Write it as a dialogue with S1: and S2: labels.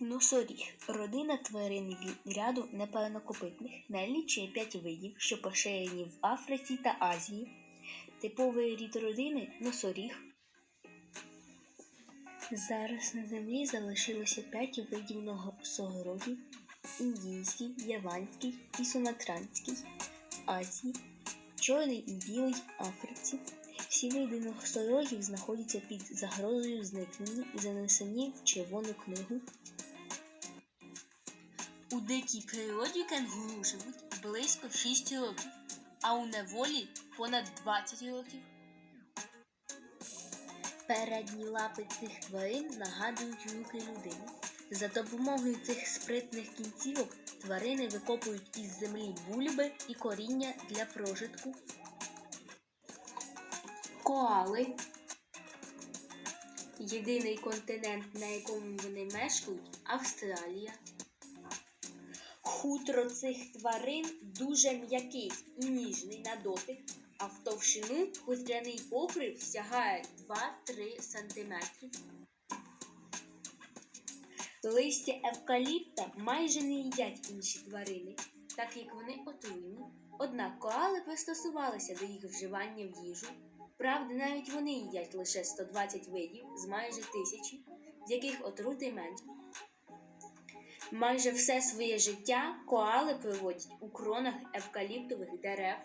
S1: Носоріг родина тварин ряду неперенокопитних, налічує п'ять видів, що поширені в Африці та Азії. Типовий рід родини носоріг. Зараз на землі залишилося п'ять видів носорогів – індійський, яванський і суматранський Азії, чорний і білий Африці. Всі види носорогів знаходяться під загрозою зникнення і занесені в Червону книгу. У дикій природі кенгуру живуть близько 6 років, а у неволі понад 20 років. Передні лапи цих тварин нагадують руки людини. За допомогою цих спритних кінцівок тварини викопують із землі бульби і коріння для прожитку. Коали. Єдиний континент, на якому вони мешкають Австралія. Хутро цих тварин дуже м'який і ніжний на дотик, а в товщину хутряний покрив сягає 2-3 см. Листя евкаліпта майже не їдять інші тварини, так як вони отруйні. Однак коали пристосувалися до їх вживання в їжу. Правда, навіть вони їдять лише 120 видів з майже тисячі, з яких отрути менше. Майже все своє життя коали проводять у кронах евкаліптових дерев.